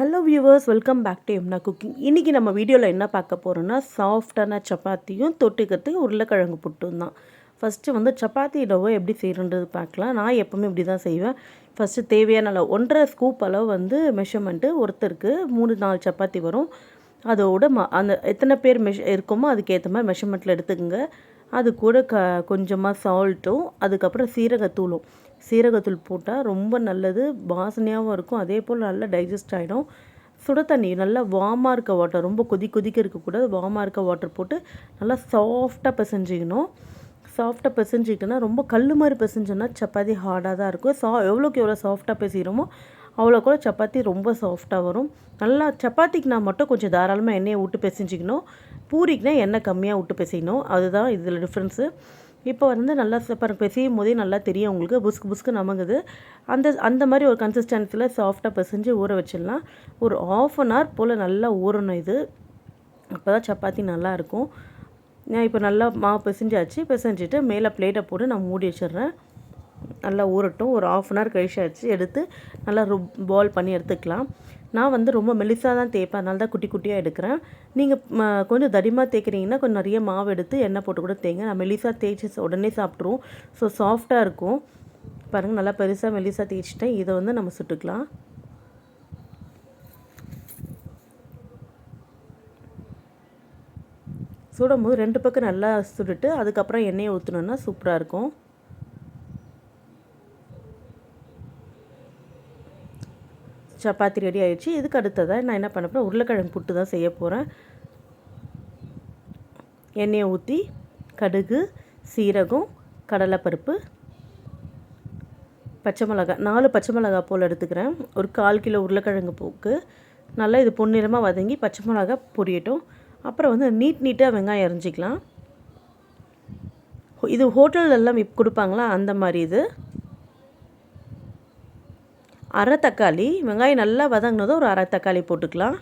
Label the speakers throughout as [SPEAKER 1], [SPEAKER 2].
[SPEAKER 1] Hello viewers welcome back to எம்னா cooking. இன்றைக்கி நம்ம வீடியோவில் என்ன பார்க்க போகிறோன்னா சாஃப்டான சப்பாத்தியும் தொட்டுக்கிறதுக்கு உருளைக்கிழங்கு புட்டும் தான். ஃபஸ்ட்டு வந்து சப்பாத்தி டவை எப்படி செய்கிறன்றது பார்க்கலாம். நான் எப்போவுமே இப்படி தான் செய்வேன். ஃபஸ்ட்டு தேவையான அளவு ஒன்றரை ஸ்கூப் அளவு வந்து மெஷர்மெண்ட்டு ஒருத்தருக்கு மூணு நாலு சப்பாத்தி வரும். அதோட ம அந்த எத்தனை பேர் மெஷ் இருக்குமோ அதுக்கேற்ற மாதிரி மெஷர்மெண்ட்டில் எடுத்துக்கோங்க. அது கூட க கொஞ்சமாக சால்ட்டும் அதுக்கப்புறம் சீரகத்தூளும். சீரகத்தூள் போட்டால் ரொம்ப நல்லது வாசனையாகவும் இருக்கும். அதே போல் நல்லா டைஜஸ்ட் ஆகிடும் சுட தண்ணி நல்லா வார்மாக இருக்க வாட்டர் ரொம்ப கொதி கொதிக்க இருக்கக்கூடாது. வார்மாக இருக்க வாட்டர் போட்டு நல்லா சாஃப்டாக பிசைஞ்சிக்கணும். சாஃப்டாக பிசைஞ்சிக்கிட்டோன்னா ரொம்ப கல் மாதிரி பிசைஞ்சோன்னா சப்பாத்தி ஹார்டாக தான் இருக்கும். சா எவ்வளோக்கு எவ்வளோ சாஃப்டாக பிசைகிறோமோ அவ்வளோ கூட சப்பாத்தி ரொம்ப சாஃப்டாக வரும். நல்லா சப்பாத்திக்கு நான் மட்டும் கொஞ்சம் தாராளமாக எண்ணெயை விட்டு பிசைஞ்சிக்கணும். பூரிக்குனா எண்ணெய் கம்மியாக விட்டு பிசையணும். அதுதான் இதில் டிஃப்ரென்ஸு இப்போ வந்து நல்லா பாருங்க பிசையும் போதே நல்லா தெரியும் உங்களுக்கு. புஸ்கு புஸ்கு நமங்குது. அந்த அந்த மாதிரி ஒரு கன்சிஸ்டன்சியில் சாஃப்டாக பிசைஞ்சு ஊற வச்சிடலாம். ஒரு ஆஃப் அன் ஹவர் போல் நல்லா ஊறணும் இது. அப்போ தான் சப்பாத்தி நல்லாயிருக்கும் நான் இப்போ நல்லா மாவு பிசைஞ்சாச்சு. பிசைஞ்சிட்டு மேலே பிளேட்டை போட்டு நான் மூடி வச்சிடுறேன். நல்லா ஊறட்டும். ஒரு ஆஃப் அன் ஹவர் கழிச்சாச்சு. எடுத்து நல்லா ருப் பால் பண்ணி எடுத்துக்கலாம். நான் வந்து ரொம்ப மெலிசாக தான் தேய்ப்பேன். அதனால தான் குட்டி குட்டியாக எடுக்கிறேன். நீங்கள் கொஞ்சம் தடிமாக தேய்க்கிறீங்கன்னா கொஞ்சம் நிறைய மாவு எடுத்து எண்ணெய் போட்டு கூட தேங்க நான் மெலிசாக தேய்ச்சி உடனே சாப்பிட்ருவோம் ஸோ சாஃப்டாக இருக்கும். பாருங்கள் நல்லா பெருசாக மெலிசாக தேய்ச்சிட்டேன். இதை வந்து நம்ம சுட்டுக்கலாம். சுடும் போது ரெண்டு பக்கம் நல்லா சுட்டுட்டு அதுக்கப்புறம் எண்ணெயை ஊற்றணுன்னா சூப்பராக இருக்கும். சப்பாத்தி ரெடி ஆகிடுச்சு இதுக்கு அடுத்ததாக நான் என்ன பண்ண போகிறேன் உருளைக்கிழங்கு புட்டு தான் செய்ய போகிறேன் எண்ணெயை ஊற்றி கடுகு சீரகம் கடலைப்பருப்பு பச்சை மிளகா நாலு பச்சை மிளகா போல் எடுத்துக்கிறேன். ஒரு கால் கிலோ உருளைக்கிழங்கு பூக்கு. நல்லா இது பொன்னிறமாக வதங்கி பச்சை மிளகா பொரியட்டும். அப்புறம் வந்து நீட் நீட்டாக வெங்காயம் அரைஞ்சிக்கலாம் இது ஹோட்டலெல்லாம் கொடுப்பாங்களா? அந்த மாதிரி இது. அரை தக்காளி வெங்காயம் நல்லா வதங்கினதும் ஒரு அரை தக்காளி போட்டுக்கலாம்.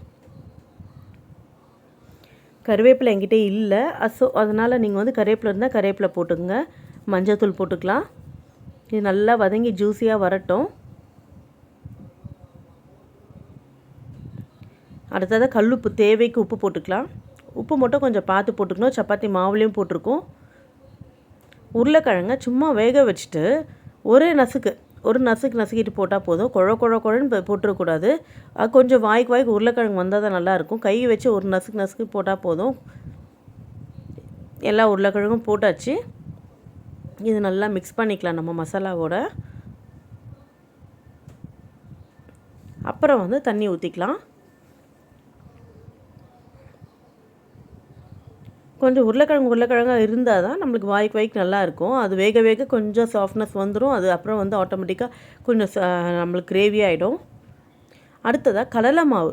[SPEAKER 1] கருவேப்பிலை என்கிட்ட இல்லை. அசோ அதனால் நீங்கள் வந்து கருவேப்பிலை இருந்தால் கருவேப்பிலை போட்டுக்கோங்க. மஞ்சத்தூள் போட்டுக்கலாம். இது நல்லா வதங்கி ஜூஸியாக வரட்டும். அடுத்ததாக கல்லுப்பு தேவைக்கு உப்பு போட்டுக்கலாம். உப்பு மட்டும் கொஞ்சம் பார்த்து போட்டுக்கணும். சப்பாத்தி மாவுலேயும் போட்டிருக்கோம். உருளைக்கிழங்க சும்மா வேக வச்சுட்டு ஒரே நசுக்கு. ஒரு நசுக்கு நசுக்கிட்டு போட்டால் போதும். குழ குழ குழன்னு போட்டுறக்கூடாது. கொஞ்சம் வாய்க்கு வாய்க்கு உருளைக்கிழங்கு வந்தால் தான் நல்லாயிருக்கும். கை வச்சு ஒரு நசுக்கு நசுக்கு போட்டால் போதும். எல்லா உருளைக்கிழங்கும் போட்டாச்சு. இது நல்லா மிக்ஸ் பண்ணிக்கலாம் நம்ம மசாலாவோட. அப்புறம் வந்து தண்ணி ஊற்றிக்கலாம் கொஞ்சம் உருளைக்கிழங்கு உருளைக்கிழங்காக இருந்தால் தான் நம்மளுக்கு வாய்க்கு வாய்க்கு நல்லாயிருக்கும். அது வேக வேக கொஞ்சம் சாஃப்ட்னஸ் வந்துடும் அது அப்புறம் வந்து ஆட்டோமேட்டிக்காக கொஞ்சம் நம்மளுக்கு கிரேவி ஆகிடும் அடுத்ததாக கடலை மாவு.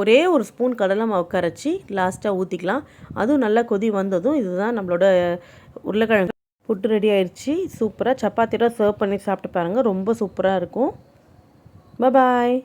[SPEAKER 1] ஒரே ஒரு ஸ்பூன் கடலை மாவு கரைச்சி லாஸ்ட்டாக ஊற்றிக்கலாம் அதுவும் நல்லா கொதி வந்ததும் இதுதான் நம்மளோட உருளைக்கிழங்கு. புட்டு ரெடி ஆயிடுச்சு சூப்பராக சப்பாத்தியோட சர்வ் பண்ணி சாப்பிட்டு பாருங்கள் ரொம்ப சூப்பராக இருக்கும். பாய்